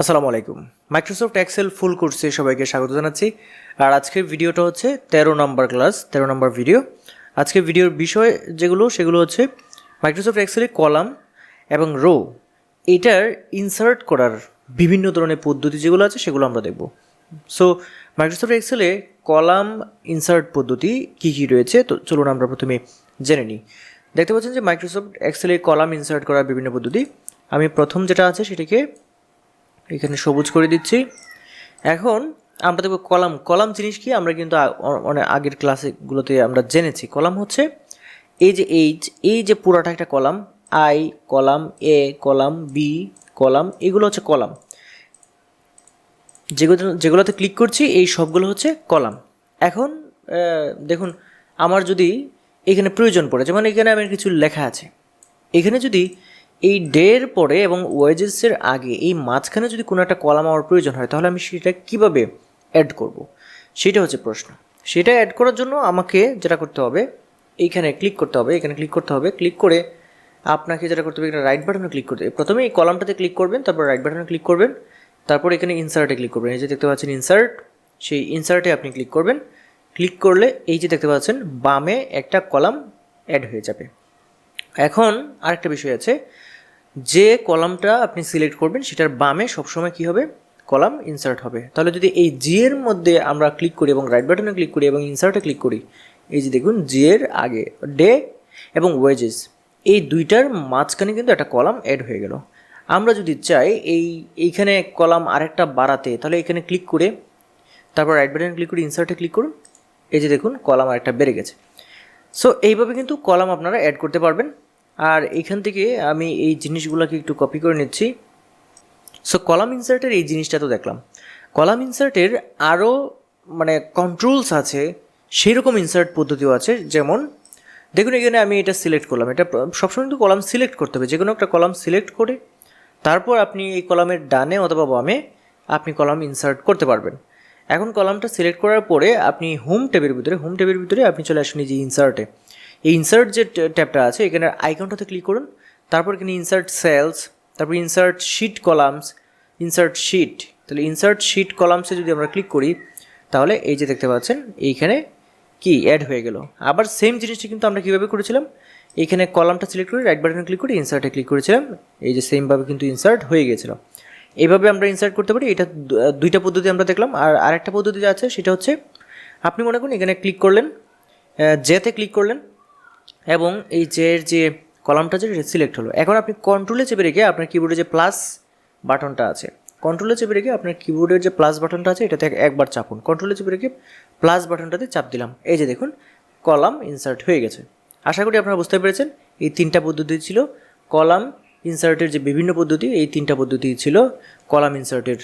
আসসালামু আলাইকুম। Microsoft Excel ফুল কোর্সে সবাইকে স্বাগত জানাচ্ছি। আর আজকের ভিডিওটা হচ্ছে তেরো নম্বর ক্লাস তেরো নম্বর ভিডিও আজকে ভিডিওর বিষয় যেগুলো, সেগুলো হচ্ছে মাইক্রোসফট এক্সেলে কলাম এবং রো এটার ইনসার্ট করার বিভিন্ন ধরনের পদ্ধতি যেগুলো আছে, সেগুলো আমরা দেখব। সো মাইক্রোসফট এক্সেলে কলাম ইনসার্ট পদ্ধতি কী কী রয়েছে? তো চলুন আমরা প্রথমে জেনে নিই। দেখতে পাচ্ছেন যে মাইক্রোসফট এক্সেলে কলাম ইনসার্ট করার বিভিন্ন পদ্ধতি। আমি প্রথম যেটা আছে, সেটাকে এখানে সবুজ করে দিচ্ছি। এখন আমরা দেখব কলাম। কলাম জিনিস কি? আমরা কিন্তু অনেক আগের ক্লাসেগুলোতে আমরা জেনেছি। কলাম হচ্ছে এই যে এইচ এই যে পুরাটা একটা column I column A column B column, এগুলো হচ্ছে কলাম। যেগুলো যেগুলোতে ক্লিক করছি, এই সবগুলো হচ্ছে কলাম। এখন দেখুন, আমার যদি এখানে প্রয়োজন পড়ে, যেমন এখানে আমার কিছু লেখা আছে। এখানে যদি এই ডের পরে এবং ওয়েজেসের আগে এই মাঝখানে যদি কোনো একটা কলাম আমার প্রয়োজন হয়, তাহলে আমি সেটা কীভাবে অ্যাড করব? সেটা হচ্ছে প্রশ্ন। সেটা অ্যাড করার জন্য আমাকে যেটা করতে হবে, এইখানে ক্লিক করতে হবে, এখানে ক্লিক করতে হবে ক্লিক করে আপনাকে যেটা করতে হবে, এখানে রাইট বাটনে ক্লিক করতে হবে। প্রথমে এই কলামটাতে ক্লিক করবেন, তারপর রাইট বাটনে ক্লিক করবেন, তারপর এখানে ইনসার্টে ক্লিক করবেন। এই যে দেখতে পাচ্ছেন ইনসার্ট সেই ইনসার্টে আপনি ক্লিক করবেন। ক্লিক করলে এই যে দেখতে পাচ্ছেন, বামে একটা কলাম অ্যাড হয়ে যাবে। এখন আরেকটা বিষয় আছে যে কলামটা আপনি সিলেক্ট করবেন, সেটার বামে সবসময় কি হবে? কলাম ইনসার্ট হবে। তাহলে যদি এই জি এর মধ্যে আমরা ক্লিক করি এবং রাইট বাটনে ক্লিক করি এবং ইনসার্টে ক্লিক করি, এই যে দেখুন জি এর আগে ডে এবং ওয়েজেস এই দুইটার মাঝখানে কিন্তু একটা কলাম অ্যাড হয়ে গেল। আমরা যদি চাই এই, এইখানে কলাম আরেকটা বাড়াতে, তাহলে এখানে ক্লিক করে, তারপর রাইট বাটনে ক্লিক করে ইনসার্টে ক্লিক করুন। এই যে দেখুন, কলাম আরেকটা বেড়ে গেছে। সো এইভাবে কিন্তু কলাম আপনারা অ্যাড করতে পারবেন। আর এইখান থেকে আমি এই জিনিসগুলোকে একটু কপি করে নিচ্ছি। সো কলাম ইনসার্টের এই জিনিসটা তো দেখলাম। কলাম ইনসার্টের আরও মানে কন্ট্রোলস আছে সেই রকম ইনসার্ট পদ্ধতিও আছে, যেমন দেখুন এখানে আমি এটা সিলেক্ট করলাম। এটা সবসময় কিন্তু কলাম সিলেক্ট করতে হবে। যে কোনো একটা কলাম সিলেক্ট করে তারপর আপনি এই কলামের ডানে অথবা বামে আপনি কলাম ইনসার্ট করতে পারবেন। এখন কলামটা সিলেক্ট করার পরে আপনি হোম ট্যাবের ভিতরে হোম ট্যাবের ভিতরে আপনি চলে আসুন এই যে ইনসার্টে এই ইনসার্ট যে ট্যাবটা আছে, এখানে আইকনটাতে ক্লিক করুন, তারপর এখানে ইনসার্ট সেলস তারপর insert sheet columns insert sheet তাহলে ইনসার্ট শিট কলামসে যদি আমরা ক্লিক করি, তাহলে এই যে দেখতে পাচ্ছেন, এইখানে কি অ্যাড হয়ে গেল। আবার সেম জিনিসটি কিন্তু আমরা কীভাবে করেছিলাম এইখানে কলামটা সিলেক্ট করে রাইট বাটনে ক্লিক করে ইনসার্টে ক্লিক করেছিলাম, এই যে সেমভাবে কিন্তু ইনসার্ট হয়ে গেছিল। এইভাবে আমরা ইনসার্ট করতে পারি, এটা দুইটা পদ্ধতি আমরা দেখলাম, আর আরেকটা পদ্ধতি যে আছে, সেটা হচ্ছে আপনি মনে করুন এখানে ক্লিক করলেন যেতে ক্লিক করলেন এবং এই যে যে কলামটা আছে, সেটা সিলেক্ট হলো। এখন আপনি কন্ট্রোলে চেপে রেখে আপনার কিবোর্ডে যে প্লাস বাটনটা আছে কন্ট্রোলে চেপে রেখে আপনার কিবোর্ডের যে প্লাস বাটনটা আছে, এটাতে এক- একবার চাপুন। কন্ট্রোলে চেপে রেখে প্লাস বাটনটাতে চাপ দিলাম। এই যে দেখুন, কলাম ইনসার্ট হয়ে গেছে। আশা করি আপনারা বুঝতে পেরেছেন, এই তিনটা পদ্ধতি ছিল। কলাম ইনসার্টের যে বিভিন্ন পদ্ধতি, এই তিনটা পদ্ধতি ছিল কলাম ইনসার্টের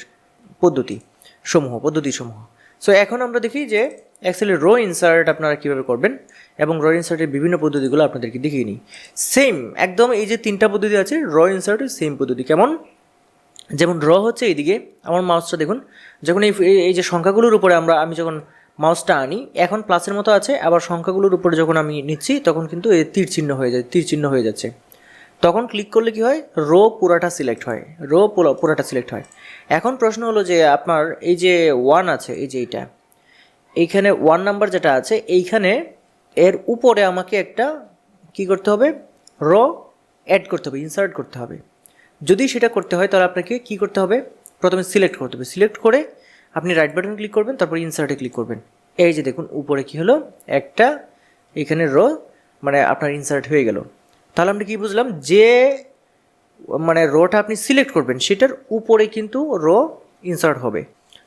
পদ্ধতি, সমূহ পদ্ধতি সমূহ সো এখন আমরা দেখি যে অ্যাকচুয়ালি রো ইনসার্ট আপনারা কীভাবে করবেন এবং র ইনসার্টের বিভিন্ন পদ্ধতিগুলো আপনাদেরকে দেখিয়ে নিই। সেম একদম এই যে তিনটা পদ্ধতি আছে র ইনসার্টের সেম পদ্ধতি। কেমন? যেমন র হচ্ছে এইদিকে, আমার মাউসটা দেখুন, যখন এই, এই- যে সংখ্যাগুলোর উপরে আমরা, আমি যখন মাউসটা আনি, এখন প্লাসের মতো আছে, আবার সংখ্যাগুলোর উপরে যখন আমি নিচ্ছি, তখন কিন্তু এই তীর চিহ্ন হয়ে যায়, তীর চিহ্ন হয়ে যাচ্ছে। তখন ক্লিক করলে কি হয়? রো পুরাটা সিলেক্ট হয়। রো পুরাটা সিলেক্ট হয়। এখন প্রশ্ন হলো যে আপনার এই যে ওয়ান আছে, এই যে এইটা এইখানে ওয়ান নাম্বার যেটা আছে, এইখানে এর উপরে আমাকে একটা কি করতে হবে? র অ্যাড করতে হবে ইনসার্ট করতে হবে। যদি সেটা করতে হয়, তাহলে আপনাকে কি করতে হবে? প্রথমে সিলেক্ট করতে হবে। সিলেক্ট করে আপনি রাইট বাটন ক্লিক করবেন, তারপর ইনসার্টে ক্লিক করবেন। এই যে দেখুন, উপরে কি হলো? একটা, এখানে র মানে আপনার ইনসার্ট হয়ে গেল। তাহলে আমরা কি বুঝলাম? যে মানে রোটা আপনি সিলেক্ট করবেন, সেটার উপরে কিন্তু রো ইনসার্ট হবে।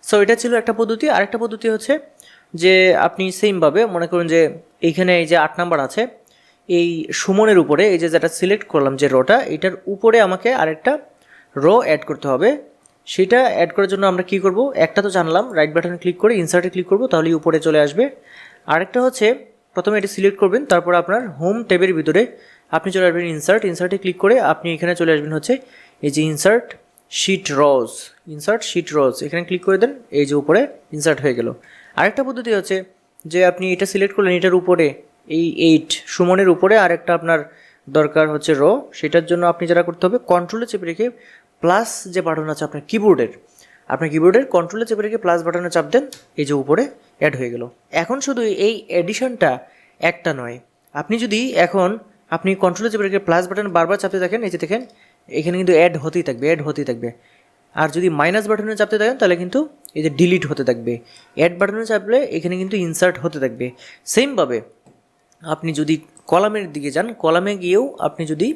সো এটা ছিল একটা পদ্ধতি। আরেকটা পদ্ধতি হচ্ছে যে আপনি সেমভাবে মনে করুন যে এইখানে এই যে আট নাম্বার আছে, এই সুমনের উপরে এই যে যেটা সিলেক্ট করলাম যে রোটা এটার উপরে আমাকে আরেকটা রো অ্যাড করতে হবে। সেটা অ্যাড করার জন্য আমরা কি করব? একটা তো জানলাম রাইট বাটনে ক্লিক করে ইনসার্টে ক্লিক করব তাহলেই উপরে চলে আসবে। আরেকটা হচ্ছে, প্রথমে এটি সিলেক্ট করবেন, তারপর আপনার হোম ট্যাবের ভিতরে আপনি চলে আসবেন ইনসার্ট ইনসার্টে ক্লিক করে আপনি এখানে চলে আসবেন হচ্ছে এই যে insert sheet rows insert sheet rows এখানে ক্লিক করে দেন, এই যে উপরে ইনসার্ট হয়ে গেল। আরেকটা পদ্ধতি হচ্ছে যে আপনি এটা সিলেক্ট করলেন এটার উপরে, এই এইট সুমনের উপরে আরেকটা আপনার দরকার হচ্ছে রো সেটার জন্য আপনি যারা করতে হবে কন্ট্রোলে চেপে রেখে প্লাস যে বাটন আছে আপনার কিবোর্ডের আপনার কিবোর্ডের কন্ট্রোলে চেপে রেখে প্লাস বাটনে চাপ দেন, এই যে উপরে অ্যাড হয়ে গেল। এখন শুধু এই এডিশনটা একটা নয়, আপনি যদি এখন আপনি কন্ট্রোলে চেপে রেখে প্লাস বাটন বারবার চাপতে থাকেন, এই যে দেখেন, এখানে কিন্তু অ্যাড হতেই থাকবে অ্যাড হতেই থাকবে। আর যদি মাইনাস বাটনে চাপতে থাকেন, তাহলে কিন্তু এই যে ডিলিট হতে থাকবে। অ্যাড বাটনে চাপলে এখানে কিন্তু ইনসার্ট হতে থাকবে। সেমভাবে আপনি যদি কলামের দিকে যান, কলামে গিয়েও আপনি যদি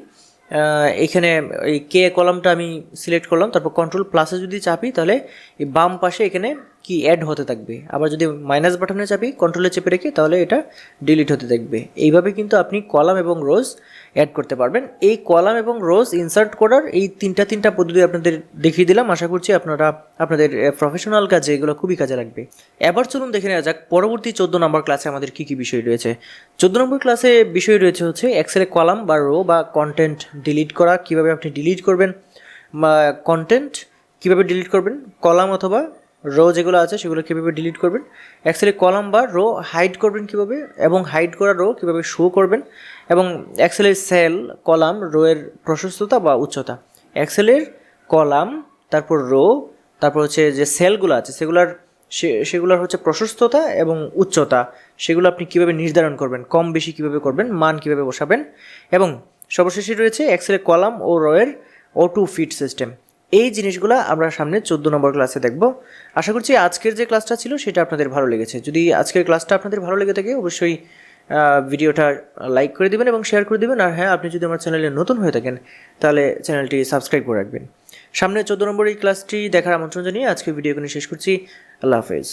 এখানে এই কে কলামটা আমি সিলেক্ট করলাম, তারপর কন্ট্রোল প্লাসে যদি চাপি, তাহলে এই বাম পাশে এখানে কি অ্যাড হতে থাকবে? আবার যদি মাইনাস বাটনে চাপি কন্ট্রোলে চেপে রেখে, তাহলে এটা ডিলিট হতে থাকবে। এইভাবে কিন্তু আপনি কলাম এবং রোজ অ্যাড করতে পারবেন। এই কলাম এবং রোজ ইনসার্ট করার এই তিনটা তিনটা পদ্ধতি আপনাদের দেখিয়ে দিলাম। আশা করছি আপনারা, আপনাদের প্রফেশনাল কাজে এগুলো খুবই কাজে লাগবে। এবার চলুন দেখে নেওয়া যাক, পরবর্তী চোদ্দ নম্বর ক্লাসে আমাদের কী কী বিষয় রয়েছে। চোদ্দ নম্বর ক্লাসে বিষয় রয়েছে হচ্ছে এক্সেলে কলাম বা রো বা কন্টেন্ট ডিলিট করা, কীভাবে আপনি ডিলিট করবেন কন্টেন্ট কীভাবে ডিলিট করবেন, কলাম অথবা রো যেগুলো আছে সেগুলো কীভাবে ডিলিট করবেন? অ্যাকচুয়ালি কলাম বা রো হাইড করবেন কীভাবে? এবং হাইড করা রো কীভাবে শো করবেন? এবং এক্সেলের সেল কলাম রো এর প্রশস্ততা বা উচ্চতা। এক্সেলের কলাম তারপর রো তারপর হচ্ছে যে সেলগুলো আছে, সেগুলোর সেগুলোর হচ্ছে প্রশস্ততা এবং উচ্চতা। সেগুলো আপনি কীভাবে নির্ধারণ করবেন? কম বেশি কীভাবে করবেন? মান কীভাবে বসাবেন? এবং সর্বশেষে রয়েছে এক্সেলের কলাম ও রোয়ের ও টু ফিট সিস্টেম এই জিনিসগুলো আমরা সামনে চোদ্দ নম্বর ক্লাসে দেখব। আশা করছি আজকের যে ক্লাসটা ছিল সেটা আপনাদের ভালো লেগেছে। যদি আজকের ক্লাসটা আপনাদের ভালো লেগে থাকে, অবশ্যই ভিডিওটা লাইক করে দেবেন এবং শেয়ার করে দেবেন। আর হ্যাঁ আপনি যদি আমার চ্যানেলে নতুন হয়ে থাকেন, তাহলে চ্যানেলটি সাবস্ক্রাইব করে রাখবেন। সামনে চোদ্দ নম্বর এই ক্লাসটি দেখার আমন্ত্রণ জানিয়ে আজকে ভিডিও এখানে শেষ করছি। আল্লাহ হাফেজ।